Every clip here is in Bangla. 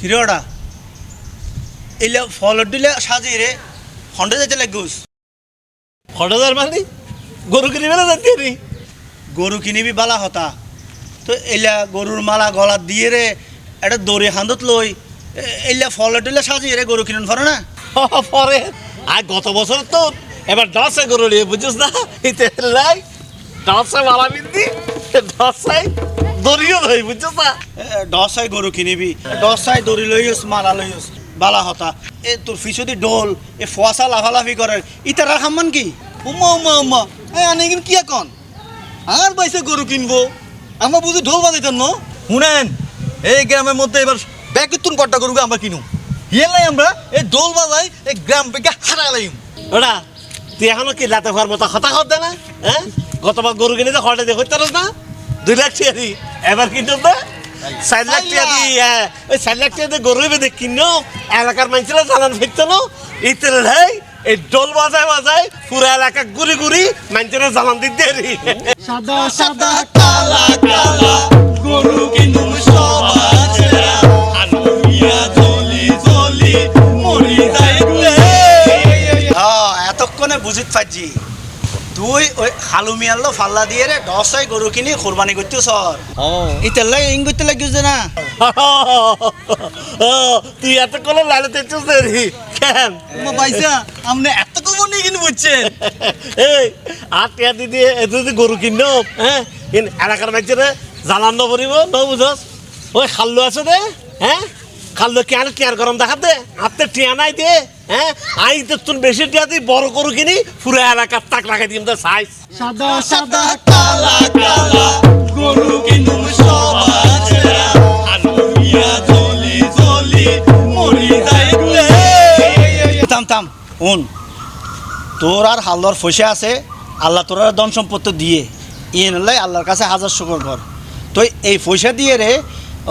কিরোটা এলে ফলর দিলে সাজিয়ে রে। হন্ডে যেতে লাগুস হঠাৎ মানে? গরু কিনে বেলা যাচ্ছি রে গরু কিনিবি বালা হতা। তো এলা গরুর মালা গলাত দিয়ে রে একটা দড়ি হান্দত লই। এ- এলা ফলর দিলে সাজিয়ে রে গরু কিনুন ফরে না? পরে আর গত বছর তো এবার দশে গরু নিয়ে বুঝছিস না? এতে লাই দশে মালা বিন্দি দশে দড়িও ধরি বুঝছিস? না দশাই গরু কিনিবি দশাই দড়ি লইস মালা লইস বালা হতা। এ তোর ফিসদি ডোল এ ফোয়াশা লাফালাফি করে ইতারা খামান কি? উম্মা উম্মা উম্মা। এই আনে কিন্তু কি এখন? আর বাইসে গরু কিনবো। আমরা বুঝি ঢোল বাজাইতাম ন? শুনেন এই গ্রামের মধ্যে এবার ব্যাকুত্তুন কট্টা গরুকে আমরা কিনু হিয়েলাই আমরা এই ঢোল বাজাই এই গ্রাম থেকে হারা লাইম। ওটা তুই এখনও কি লাতে হওয়ার মতো হতা হতে না? হ্যাঁ? গতবার গরু কিনে তো হঠাৎ পারস না? দুই লাখ টাকা দি। এবার কিন্তু না চার লাখ টাকা দি হ্যাঁ ওই চার লাখ টাকা দিয়ে গরু বেঁধে কিনো এলাকার মানুষরা জানান ফিরতো না। ইতের ভাই এই ডোল বাজায় বাজায় পুরো এলাকা ঘুরি ঘুরি মানুষরা জানান দিতে রি। সাদা সাদা কালা কালা গরু কিনু সবাজ আলো জলি জলি মরি হ্যাঁ এতক্ষণে বুঝিত পারছি তুই ওই খালু মিয়াল্লো ফাল্লা দিয়ে রে দশাই গরু কিনি কোরবানি করতে সর ইতাল্লাই ইং করতে লাগিস না। তুই এত কোনো লালে তেছিস রে কেন? বাইসা আপনি এত কম নিয়ে কিনে বুঝছেন এই আর টিয়া দিদি এত যদি গরু কিন্ন হ্যাঁ? এলাকার মানুষের জানান ন পড়িব ন বুঝস ওই খাল্লু আছে দে হ্যাঁ? খাল্লু কি আর টিয়ার গরম দেখাতে? হাতে টিয়া নাই দে। হ্যাঁ? আই তো তুন বেশি টিয়া দিই বড় গরু কিনি পুরো এলাকার তাক লাগাই দিম তো সাইজ সাদা সাদা। কালা কালা গরু কিনু আলো জলি জলি মরি যাইলে থাম থাম উন। তোর আর হালদর ফসে আছে আল্লাহ তোর আর ধন সম্পত্তি দিয়ে। ইয়ে নলাই আল্লাহর কাছে হাজার শুকর কর তো এই পয়সা দিয়ে রে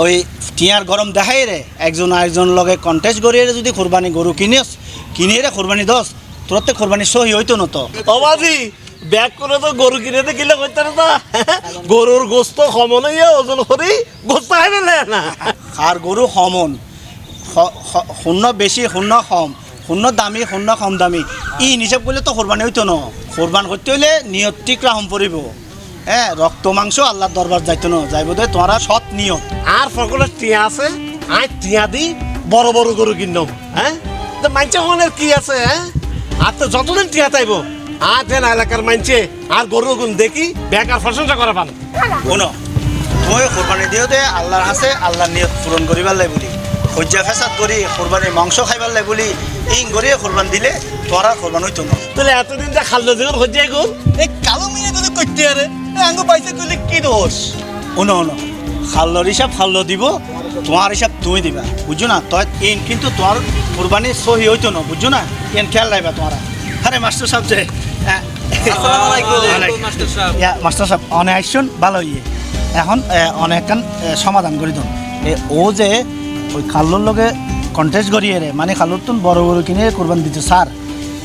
ওই টিয়ার গরম দেখাই রে। একজন আরেকজন লগে কন্টেস্ট করিয়ে রে যদি কোরবানি গরু কিনিস। কিনিয়ে রে কোরবানি দস তোর তো কোরবানি সহি হইতো না তো। অবাদি ব্যাগ করে তো গরু কিনে তো কিলে করতে না গরুর গোস্ত সমনে ওজন করি গোস্ত খাইবে না আর গরু সমন শূন্য বেশি শূন্য কম। শূন্য দামী শূন্য কম দামী। ই হিসাব করলে তো কোরবানি হইতো ন। কোরবান করতে হইলে নিয়ত ঠিক রাহম পড়িব হ্যাঁ রক্ত মাংস আল্লাহর দরবার যাইতো না যাইব দে তোমারা সৎ নিয়ত আর সকলের টিয়া আছে আই টিয়া দি বড় বড় গরু কিনম হ্যাঁ? তো মানছে মনের কি আছে হ্যাঁ? আর তো যতদিন টিয়া চাইব আর দেন এলাকার মানছে আর গরু গুণ দেখি বেকার প্রশংসা করা পান। কোনো তুই কোরবানি দিও দে আল্লাহর আছে আল্লাহর নিয়ত পূরণ করিবার লাই বলি। সজ্জা ফেসাদ করি কোরবানির মাংস খাইবার লাই বলি ইং করিয়ে কোরবান দিলে তোরা কোরবান হইতো না। তাহলে এতদিন যা খাল্লো যখন হচ্ছে গুণ এই কালো মিয়া যদি করতে আরে। আঙ্গ পাইছে কইলে কি দোষ? শুনো শুনো। খাল্লর হিসাব খাল্ল দিব তোমার হিসাব তুমি দিবা। বুঝছ না? তই ইন কিন্তু তোমার কোরবানি সহি হইতো না বুঝছ না? ইন খেয়াল রাখবা তোমারা আরে মাস্টার সাহেব যে। মাস্টার সাহেব। অনেক আসছেন ভালো ইয়ে। এখন এ, সমাধান করে দিন ও যে ওই খাল্লুর লগে কন্টেস্ট করিয়ে রে মানে খাল্লুর তুন বড় বড় কিনে কোরবান দিতে স্যার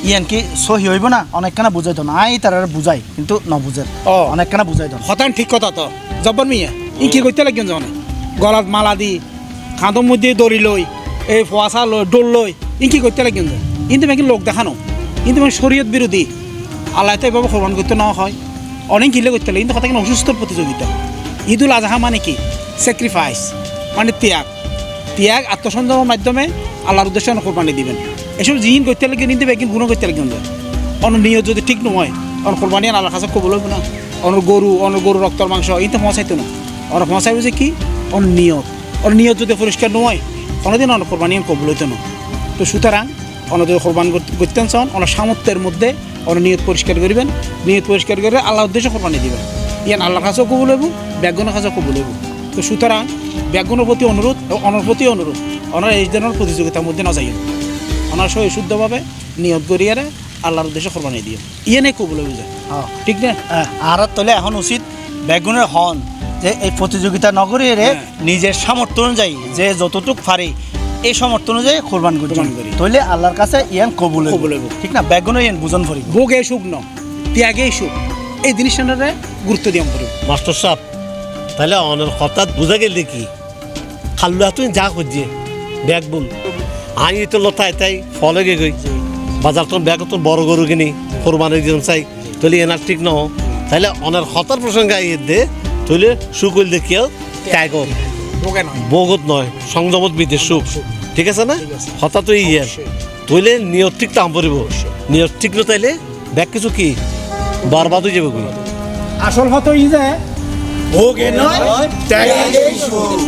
ইয়ান কি সহি হইব না অনেকখানা বুঝাই না আই তারা বুঝাই কিন্তু ন বুঝেন ও। অনেকখানা বুঝাই দিন। হতান ঠিক কথা তো। জব্বর মিয়া ই কি করতে লাগেন জানে? গলাত মালা দি খাঁদর মধ্যে দড়ি লই এই ফোয়াশা লই ডোল লই ই কি করতে লাগেন যে কিন্তু মেকি লোক দেখানো। কিন্তু মানে শরীয়ত বিরোধী আল্লাহ তো এভাবে কোরবান করতে না হয়। অনেক কিলে করতে লাগে। কিন্তু কথা কিন্তু অসুস্থ প্রতিযোগিতা ঈদুল আজহা মানে কি? স্যাক্রিফাইস মানে ত্যাগ। ত্যাগ আত্মসংযমের মাধ্যমে আল্লাহর উদ্দেশ্যে কোরবানি দিবেন। এসব জিন করতে লাগে কিন্তু একদিন গুণ করতে লাগেন যে অন্য নিয়ত যদি ঠিক নয় অন কোরবানি আল্লাহর কাছে কবল হইব না। অন্য গরু অন্য গরু রক্তর মাংস, এই তো পৌঁছাইতো না। অন পৌঁছাইব যে কি? অন নিয়ত। অন নিয়ত যদি পরিষ্কার নয় কোনোদিন অন কোরবানি কবল হইতো না। তো সুতরাং অন যদি কোরবান করতে চান অন সামর্থ্যের মধ্যে অন নিয়ত পরিষ্কার করবেন। নিয়ত পরিষ্কার করে আল্লাহ উদ্দেশ্যে কোরবানি দিবেন। ইয়ান আল্লাহর কাছেও কবুল হইব ব্যাগুনের কাছেও কবুল হইব। তো সুতরাং ব্যাগুনের প্রতি অনুরোধ ও অনর প্রতি অনুরোধ। অনার এই ধরনের প্রতিযোগিতার মধ্যে না যাইও। ওনার সহ শুদ্ধভাবে নিয়ত করিয়ারে আল্লাহর উদ্দেশ্যে কোরবানি দিয়ে ইয়ে নেই কবুল হয়ে যায় হ্যাঁ ঠিক না? আর তোলে এখন উচিত বেগুনের হন যে এই প্রতিযোগিতা নগরী রে হ্যাঁ। নিজের সামর্থ্য অনুযায়ী যে যতটুক পারে এই সামর্থ্য অনুযায়ী কোরবান করি। করি। তইলে আল্লাহর কাছে ইয়ান কবুল কবুল হইব। ঠিক না? বেগুনে ইয়ান বুঝন ফরিব ভোগে সুখ ন ত্যাগে সুখ। এই জিনিসটারে গুরুত্ব দিয়াম করি মাস্টার সাহেব তাহলে অনের হঠাৎ বুঝা গেল দেখি। খাল্লু তুই যা খুঁজছে। ব্যাগ বুন। আমি তো লতাই তাই ফলে গে গই। বাজার তোর ব্যাগ তোর বড় গরু কিনি কোরবানির দিন চাই। তাহলে এনার ঠিক ন তাহলে অনার হতার প্রসঙ্গে আইয়ে দে তাহলে সুকুল দেখিও কর রোগে নয়। বহুত নয় সংযমত বিদেশ সুখ। ঠিক আছে না? তো ইয়ে। তইলে নিয়ত ঠিক দাম পড়িব নিয়ত ঠিক ন তাইলে ব্যাগ কিছু কি? বরবাদ হয়ে যাবে আসল হতো ই যে ভোগে নয় ত্যাগেই সুখ।